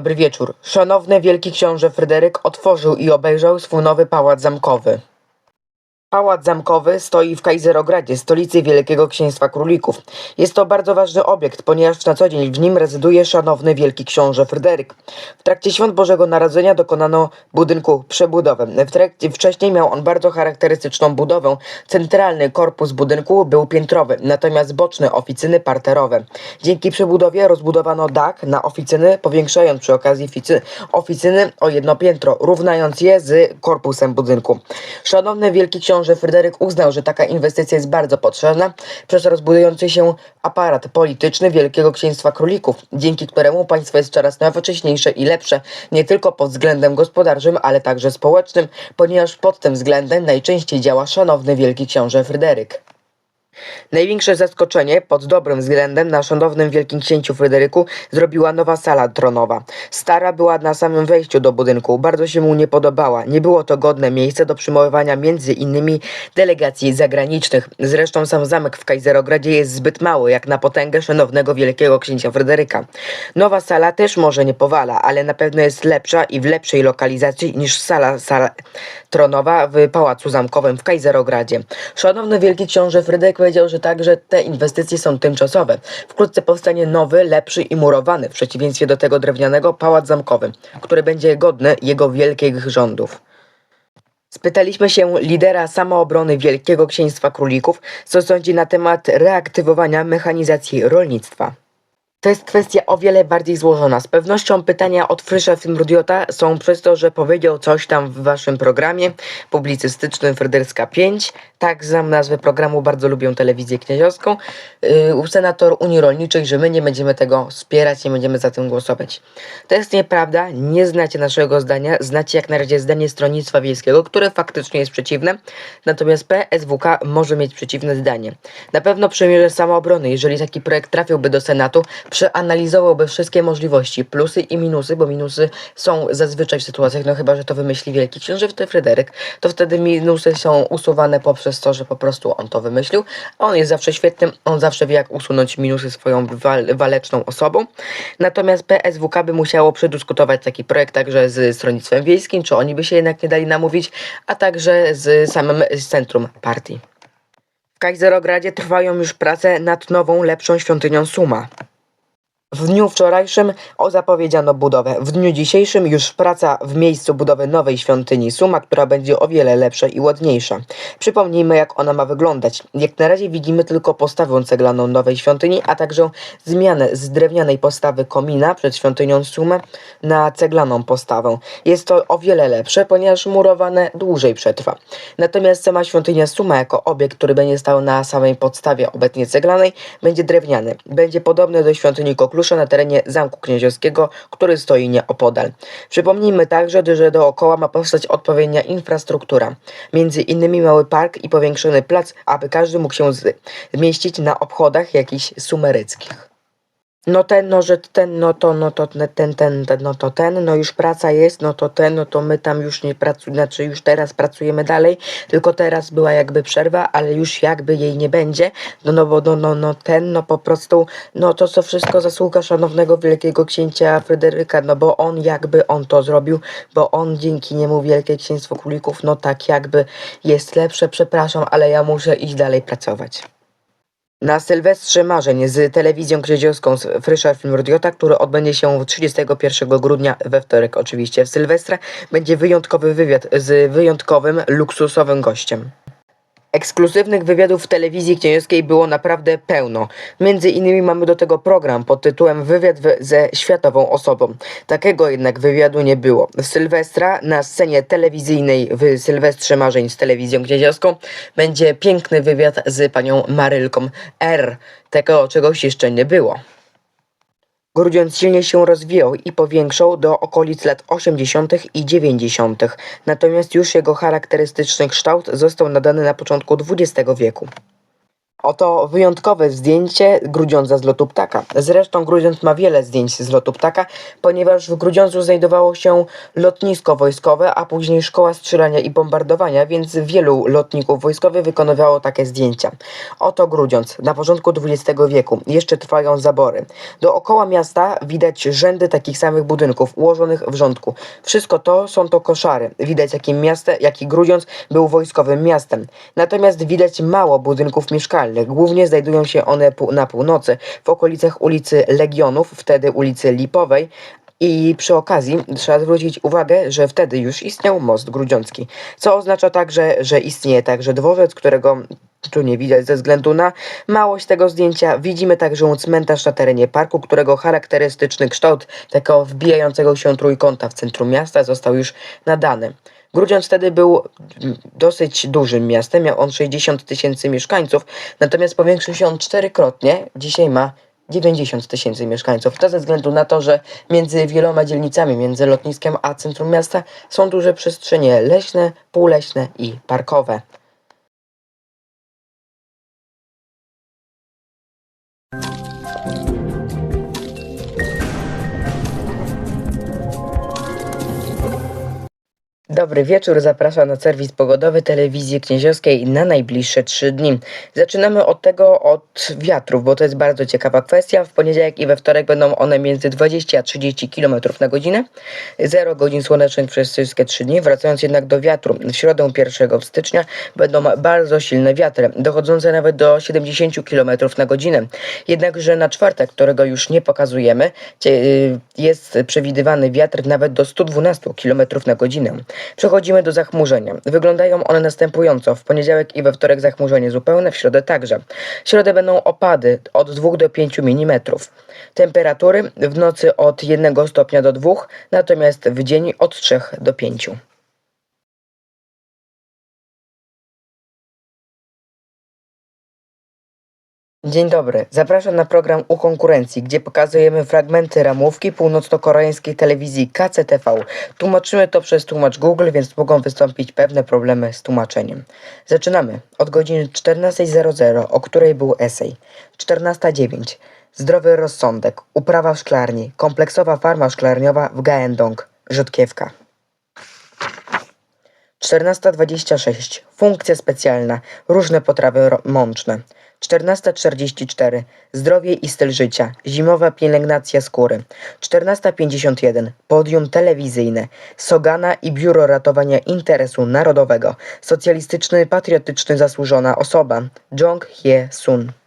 Dobry wieczór. Szanowny wielki książę Fryderyk otworzył i obejrzał swój nowy pałac zamkowy. Pałac zamkowy stoi w Kaizerogradzie, stolicy Wielkiego Księstwa Królików. Jest to bardzo ważny obiekt, ponieważ na co dzień w nim rezyduje szanowny wielki książę Fryderyk. W trakcie świąt Bożego Narodzenia dokonano budynku przebudowę. W trakcie, wcześniej miał on bardzo charakterystyczną budowę. Centralny korpus budynku był piętrowy, natomiast boczne oficyny parterowe. Dzięki przebudowie rozbudowano dach na oficyny, powiększając przy okazji ficy, oficyny o jedno piętro, równając je z korpusem budynku. Szanowny wielki książę Fryderyk uznał, że taka inwestycja jest bardzo potrzebna przez rozbudujący się aparat polityczny Wielkiego Księstwa Królików, dzięki któremu państwo jest coraz nowocześniejsze i lepsze, nie tylko pod względem gospodarczym, ale także społecznym, ponieważ pod tym względem najczęściej działa szanowny wielki książę Fryderyk. Największe zaskoczenie pod dobrym względem na szanownym wielkim księciu Fryderyku zrobiła nowa sala tronowa. Stara była na samym wejściu do budynku, bardzo się mu nie podobała. Nie było to godne miejsce do przyjmowania między innymi delegacji zagranicznych. Zresztą sam zamek w Kaizerogradzie jest zbyt mały jak na potęgę szanownego wielkiego księcia Fryderyka. Nowa sala też może nie powala, ale na pewno jest lepsza i w lepszej lokalizacji niż sala, sala tronowa w Pałacu Zamkowym w Kaizerogradzie. Szanowny wielki książę Fryderyk powiedział, że także te inwestycje są tymczasowe. Wkrótce powstanie nowy, lepszy i murowany, w przeciwieństwie do tego drewnianego, pałac zamkowy, który będzie godny jego wielkich rządów. Spytaliśmy się lidera samoobrony Wielkiego Księstwa Królików, co sądzi na temat reaktywowania mechanizacji rolnictwa. To jest kwestia o wiele bardziej złożona. Z pewnością pytania od Frysza Fimrudiota są przez to, że powiedział coś tam w waszym programie publicystycznym Fryderska 5. Tak znam nazwę programu, bardzo lubię telewizję kniaziowską. Yy, senator Unii Rolniczej, że my nie będziemy tego wspierać, nie będziemy za tym głosować. To jest nieprawda, nie znacie naszego zdania, znacie jak na razie zdanie Stronnictwa Wiejskiego, które faktycznie jest przeciwne, natomiast PSWK może mieć przeciwne zdanie. Na pewno premierze samoobrony, jeżeli taki projekt trafiłby do Senatu, przeanalizowałby wszystkie możliwości, plusy i minusy, bo minusy są zazwyczaj w sytuacjach, no chyba, że to wymyśli wielki książę wtedy Fryderyk, to wtedy minusy są usuwane poprzez to, że po prostu on to wymyślił, on jest zawsze świetnym, on zawsze wie jak usunąć minusy swoją wal waleczną osobą. Natomiast PSWK by musiało przedyskutować taki projekt także z Stronnictwem Wiejskim, czy oni by się jednak nie dali namówić, a także z samym centrum partii. W Kaizerogradzie trwają już prace nad nową, lepszą świątynią Suma. W dniu wczorajszym zapowiedziano budowę. W dniu dzisiejszym już praca w miejscu budowy nowej świątyni Suma, która będzie o wiele lepsza i ładniejsza. Przypomnijmy jak ona ma wyglądać. Jak na razie widzimy tylko postawę ceglaną nowej świątyni, a także zmianę z drewnianej postawy komina przed świątynią Suma na ceglaną postawę. Jest to o wiele lepsze, ponieważ murowane dłużej przetrwa. Natomiast sama świątynia Suma jako obiekt, który będzie stał na samej podstawie obecnie ceglanej, będzie drewniany. Będzie podobny do świątyni Koklusza na terenie Zamku Knieziowskiego, który stoi nieopodal. Przypomnijmy także, że dookoła ma powstać odpowiednia infrastruktura. Między innymi mały park i powiększony plac, aby każdy mógł się zmieścić na obchodach jakichś sumeryckich. No ten, no że ten, no to, no to ten, ten, ten, no to ten, no już praca jest, no to ten, no to my tam już nie pracujemy, znaczy już teraz pracujemy dalej, tylko teraz była jakby przerwa, ale już jakby jej nie będzie, no, no bo no, no, no ten, no po prostu, no to co wszystko zasługa szanownego wielkiego księcia Fryderyka, no bo on jakby on to zrobił, bo on dzięki niemu Wielkie Księstwo Królików, no tak jakby jest lepsze, przepraszam, ale ja muszę iść dalej pracować. Na Sylwestrze Marzeń z telewizją krzydziowską z Frysza Filmrodiota, który odbędzie się 31 grudnia we wtorek oczywiście w Sylwestra, będzie wyjątkowy wywiad z wyjątkowym, luksusowym gościem. Ekskluzywnych wywiadów w telewizji kniejowskiej było naprawdę pełno. Między innymi mamy do tego program pod tytułem Wywiad ze światową osobą. Takiego jednak wywiadu nie było. W Sylwestra na scenie telewizyjnej w Sylwestrze Marzeń z telewizją kniedziowską będzie piękny wywiad z panią Marylką R. Tego czegoś jeszcze nie było. Grudziądz silnie się rozwijał i powiększał do okolic lat 80. i 90., natomiast już jego charakterystyczny kształt został nadany na początku XX wieku. Oto wyjątkowe zdjęcie Grudziądza z lotu ptaka. Zresztą Grudziądz ma wiele zdjęć z lotu ptaka, ponieważ w Grudziądzu znajdowało się lotnisko wojskowe, a później szkoła strzelania i bombardowania, więc wielu lotników wojskowych wykonywało takie zdjęcia. Oto Grudziądz, na początku XX wieku. Jeszcze trwają zabory. Dookoła miasta widać rzędy takich samych budynków ułożonych w rządku. Wszystko to są to koszary. Widać jakim miasto, jaki Grudziądz był wojskowym miastem. Natomiast widać mało budynków mieszkalnych. Głównie znajdują się one na północy, w okolicach ulicy Legionów, wtedy ulicy Lipowej. I przy okazji trzeba zwrócić uwagę, że wtedy już istniał most grudziącki, co oznacza także, że istnieje także dworzec, którego tu nie widać ze względu na małość tego zdjęcia. Widzimy także cmentarz na terenie parku, którego charakterystyczny kształt takiego wbijającego się trójkąta w centrum miasta został już nadany. Grudziądz wtedy był dosyć dużym miastem, miał on 60 tysięcy mieszkańców, natomiast powiększył się on czterykrotnie. Dzisiaj ma 90 tysięcy mieszkańców. To ze względu na to, że między wieloma dzielnicami, między lotniskiem a centrum miasta są duże przestrzenie leśne, półleśne i parkowe. Dobry wieczór, zapraszam na serwis pogodowy telewizji knieziowskiej na najbliższe trzy dni. Zaczynamy od tego, od wiatrów, bo to jest bardzo ciekawa kwestia. W poniedziałek i we wtorek będą one między 20 a 30 km na godzinę. 0 godzin słonecznych przez wszystkie trzy dni. Wracając jednak do wiatru, w środę 1 stycznia będą bardzo silne wiatry, dochodzące nawet do 70 km na godzinę. Jednakże na czwartek, którego już nie pokazujemy, y, jest przewidywany wiatr nawet do 112 km na godzinę. Przechodzimy do zachmurzenia. Wyglądają one następująco. W poniedziałek i we wtorek zachmurzenie zupełne, w środę także. W środę będą opady od 2 do 5 mm. Temperatury w nocy od 1 stopnia do 2, natomiast w dzień od 3 do 5. Dzień dobry, zapraszam na program U Konkurencji, gdzie pokazujemy fragmenty ramówki północno-koreańskiej telewizji KCTV. Tłumaczymy to przez tłumacz Google, więc mogą wystąpić pewne problemy z tłumaczeniem. Zaczynamy od godziny 14.00, o której był esej. 14.09. Zdrowy rozsądek, uprawa w szklarni, kompleksowa farma szklarniowa w Gaendong, Rzodkiewka. 14.26. Funkcja specjalna. Różne potrawy mączne. 14.44. Zdrowie i styl życia. Zimowa pielęgnacja skóry. 14.51. Podium telewizyjne. Sogana i Biuro Ratowania Interesu Narodowego. Socjalistyczny, patriotyczny, zasłużona osoba. Jong Hye-sun.